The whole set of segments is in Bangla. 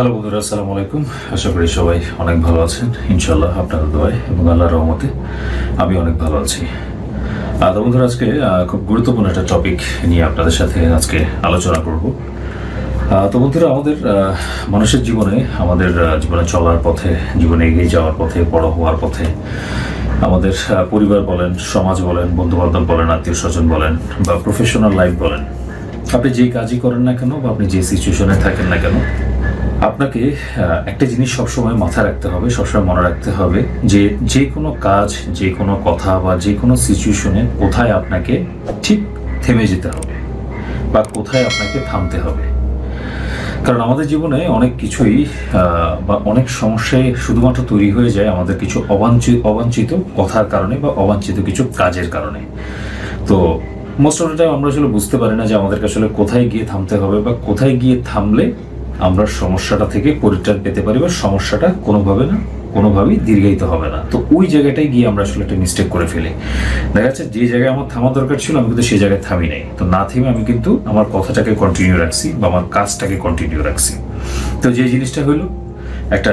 হ্যালো বন্ধুরা, আসসালামু আলাইকুম। আশা করি সবাই অনেক ভালো আছেন। ইনশাল্লাহ আপনাদের দোয়ায় এবং আল্লাহর রহমতে আমি অনেক ভালো আছি। তো বন্ধুরা, আজকে খুব গুরুত্বপূর্ণ একটা টপিক নিয়ে আপনাদের সাথে আজকে আলোচনা করব। তো বন্ধুরা, আমাদের মানুষের জীবনে, আমাদের জীবনে চলার পথে, জীবনে এগিয়ে যাওয়ার পথে, বড় হওয়ার পথে, আমাদের পরিবার বলেন, সমাজ বলেন বন্ধু বান্ধব বলেন আত্মীয় স্বজন বলেন বা প্রফেশনাল লাইফ বলেন। আপনি যেই কাজই করেন না কেন বা আপনি যে সিচুয়েশনে থাকেন না কেন আপনাকে একটা জিনিস সবসময় মাথায় রাখতে হবে, সবসময় মনে রাখতে হবে যে যে কোনো কাজ, যে কোনো কথা বা যে কোনো সিচুয়েশনে কোথায় আপনাকে ঠিক থেমে যেতে হবে বা কোথায় আপনাকে থামতে হবে। কারণ আমাদের জীবনে অনেক কিছুই বা অনেক সমস্যায় শুধুমাত্র তৈরি হয়ে যায় আমাদের কিছু অবাঞ্ছিত অবাঞ্ছিত কথার কারণে বা অবাঞ্ছিত কিছু কাজের কারণে। তো মোস্ট অফ দ্য টাইম আমরা আসলে বুঝতে পারি না যে আমাদেরকে আসলে কোথায় গিয়ে থামতে হবে বা কোথায় গিয়ে থামলে আমরা সমস্যাটা থেকে পরিত্রাণ পেতে পারি বা সমস্যাটা কোনোভাবে না, কোনোভাবেই দীর্ঘায়িত হবে না। তো ওই জায়গাটায় গিয়ে আমরা আসলে একটা মিস্টেক করে ফেলি। দেখা যাচ্ছে যে জায়গায় আমার থামা দরকার ছিল, আমি কিন্তু সেই জায়গায় থামি নাই। তো না থেমে আমি কিন্তু আমার কথাটাকে কন্টিনিউ রাখছি বা আমার কাজটাকে কন্টিনিউ রাখছি। তো যে জিনিসটা হলো, একটা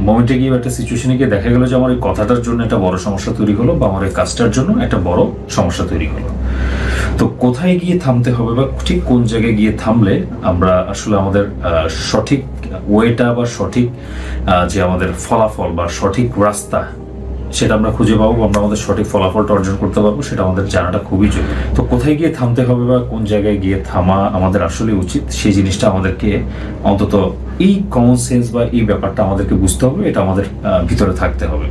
মোমেন্টে গিয়ে একটা সিচুয়েশনে গিয়ে দেখা গেলো যে আমার এই কথাটার জন্য একটা বড় সমস্যা তৈরি হলো বা আমার এই কাজটার জন্য একটা বড় সমস্যা তৈরি হলো। তো কোথায় গিয়ে থামতে হবে বা ঠিক কোন জায়গায় গিয়ে থামলে আমরা আসলে আমাদের সঠিক ওয়েটা বা সঠিক যে আমাদের ফলাফল বা সঠিক রাস্তা সেটা আমরা খুঁজে পাবো, আমরা আমাদের সঠিক ফলাফলটা অর্জন করতে পারব, সেটা আমাদের জানাটা খুবই জরুরি। তো কোথায় গিয়ে থামতে হবে বা কোন জায়গায় গিয়ে থামা আমাদের আসলে উচিত, সেই জিনিসটা আমাদেরকে অন্তত এই কমন সেন্স বা এই ব্যাপারটা আমাদেরকে বুঝতে হবে, এটা আমাদের ভিতরে থাকতে হবে।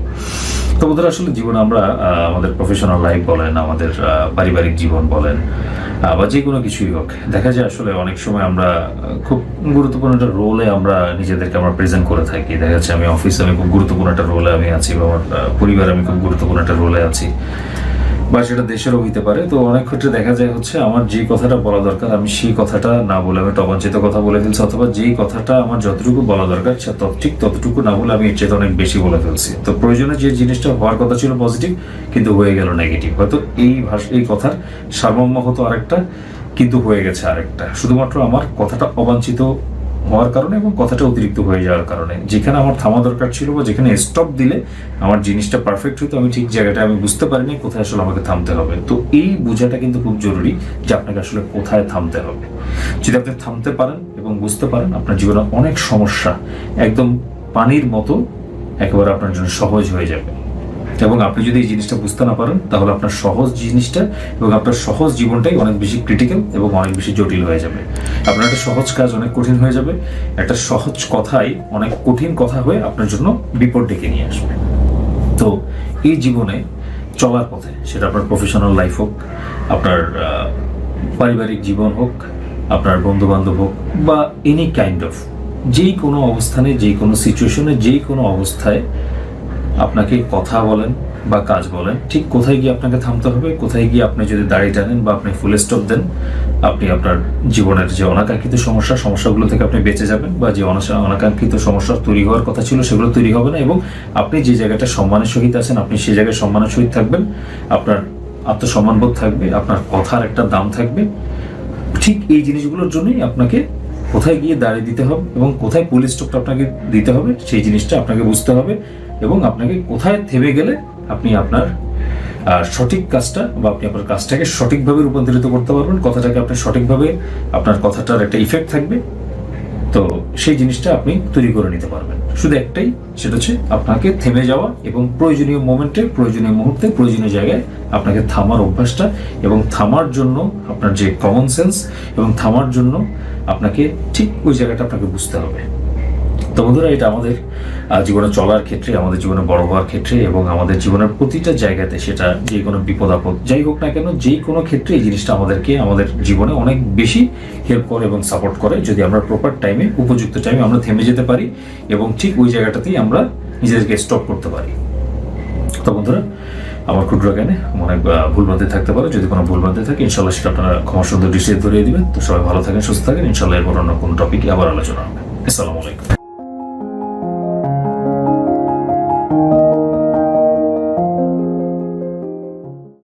তো ওদের আসলে জীবন আমরা আমাদের প্রফেশনাল লাইফ বলেন, আমাদের পারিবারিক জীবন বলেন বা যে কোনো কিছুই হোক, দেখা যায় আসলে অনেক সময় আমরা খুব গুরুত্বপূর্ণ একটা রোলে আমরা নিজেদেরকে আমরা প্রেজেন্ট করে থাকি। দেখা যাচ্ছে আমি অফিসে আমি খুব গুরুত্বপূর্ণ একটা রোলে আমি আছি বা আমার পরিবারে আমি খুব গুরুত্বপূর্ণ একটা রোলে আছি। বা সেটা দেশেরও হইতে পারে, তো অনেক ক্ষেত্রে দেখা যায় হচ্ছে আমার যে কথাটা বলা দরকার, আমি সেই কথাটা না বলে আমি একটা অবাঞ্ছিত কথা বলে ফেলছি, অথবা যেই কথাটা আমার যতটুকু বলা দরকার ঠিক ততটুকু না বলে আমি এর চেয়ে অনেক বেশি বলে ফেলছি। তো প্রয়োজনে যে জিনিসটা হওয়ার কথা ছিল পজিটিভ কিন্তু হয়ে গেল নেগেটিভ হয়তো এই ভাষা, এই কথার সারমর্ম হতো আরেকটা, কিন্তু হয়ে গেছে আরেকটা। শুধুমাত্র আমার কথাটা অবাঞ্ছিত হওয়ার কারণে এবং কথাটা অতিরিক্ত হয়ে যাওয়ার কারণে। যেখানে আমার থামা দরকার ছিল বা যেখানে স্টপ দিলে আমার জিনিসটা পারফেক্ট হতো, আমি ঠিক জায়গাটা আমি বুঝতে পারিনি, কোথায় আসলে আমাকে থামতে হবে। তো এই বোঝাটা কিন্তু খুব জরুরি যে আপনাকে আসলে কোথায় থামতে হবে। যদি আপনি থামতে পারেন এবং বুঝতে পারেন, আপনার জীবনে অনেক সমস্যা একদম পানির মতো একেবারে আপনার জন্য সহজ হয়ে যাবে। এবং আপনি যদি এই জিনিসটা বুঝতে না পারেন, তাহলে আপনার সহজ জিনিসটা এবং আপনার সহজ জীবনটাই অনেক বেশি ক্রিটিক্যাল এবং অনেক বেশি জটিল হয়ে যাবে। আপনার একটা সহজ কাজ অনেক কঠিন হয়ে যাবে। একটা সহজ কথাই অনেক কঠিন কথা হয়ে আপনার জন্য বিপদ ডেকে নিয়ে আসবে। তো এই জীবনে চলার পথে, সেটা আপনার প্রফেশনাল লাইফ হোক, আপনার পারিবারিক জীবন হোক, আপনার বন্ধু বান্ধব হোক বা এনি কাইন্ড অফ যেই কোনো অবস্থানে, যেই কোনো সিচুয়েশনে যেই কোনো অবস্থায় আপনাকে কথা বলেন বা কাজ বলেন, ঠিক কোথায় গিয়ে আপনাকে থামতে হবে, কোথায় গিয়ে আপনি যদি দাড়ি টানেন বা আপনি ফুল স্টপ দেন, আপনি আপনার জীবনের যে অনাকাঙ্ক্ষিত সমস্যা, সমস্যাগুলো থেকে আপনি বেঁচে যাবেন বা যে অনাকাঙ্ক্ষিত সমস্যা তৈরি হওয়ার কথা ছিল সেগুলো তৈরি হবে না এবং আপনি যে জায়গাটা সম্মানের সহিত আছেন, আপনি সেই জায়গায় সম্মানের সহিত থাকবেন, আপনার আত্মসম্মানবোধ থাকবে, আপনার কথার একটা দাম থাকবে। ঠিক এই জিনিসগুলোর জন্যই আপনাকে কোথায় গিয়ে দাঁড়িয়ে দিতে হবে এবং কোথায় পুলিশ স্টপটা আপনাকে দিতে হবে, সেই জিনিসটা আপনাকে বুঝতে হবে। এবং আপনাকে কোথায় থেমে গেলে আপনি আপনার সঠিক কাজটা বা আপনি আপনার কাজটাকে সঠিকভাবে রূপান্তরিত করতে পারবেন, কথাটাকে আপনি সঠিকভাবে, আপনার কথাটার একটা ইফেক্ট থাকবে। তো সেই জিনিসটা আপনি তৈরি করে নিতে পারবেন। শুধু একটাই, সেটা হচ্ছে আপনাকে থেমে যাওয়া এবং প্রয়োজনীয় মোমেন্টে প্রয়োজনীয় মুহূর্তে, প্রয়োজনীয় জায়গায় আপনাকে থামার অভ্যাসটা এবং থামার জন্য আপনার যে কমন সেন্স এবং থামার জন্য আপনাকে ঠিক ওই জায়গাটা আপনাকে বুঝতে হবে। তো বন্ধুরা, এটা আমাদের জীবনে চলার ক্ষেত্রে, আমাদের জীবনে বড় হওয়ার ক্ষেত্রে এবং আমাদের জীবনের প্রতিটা জায়গাতে সেটা যে কোনো বিপদ আপদ যাই হোক না কেন, যে কোনো ক্ষেত্রে এই জিনিসটা আমাদেরকে, আমাদের জীবনে অনেক বেশি হেল্প করে এবং সাপোর্ট করে। যদি আমরা প্রপার টাইমে উপযুক্ত টাইমে আমরা থেমে যেতে পারি এবং ঠিক ওই জায়গাটাতেই আমরা নিজেদেরকে স্টপ করতে পারি। তো বন্ধুরা, আমার ক্ষুদ্র জ্ঞানে অনেক ভুলভ্রান্তি থাকতে পারে। যদি কোনো ভুলভ্রান্তি থাকে ইনশাল্লাহ সেটা আপনারা ক্ষমা সুন্দর দৃষ্টিতে ধরিয়ে দিবেন। তো সবাই ভালো থাকেন, সুস্থ থাকেন। ইনশাল্লাহ এরপর অন্য কোনো টপিকে আবার আলোচনা হবে। আসসালামু আলাইকুম।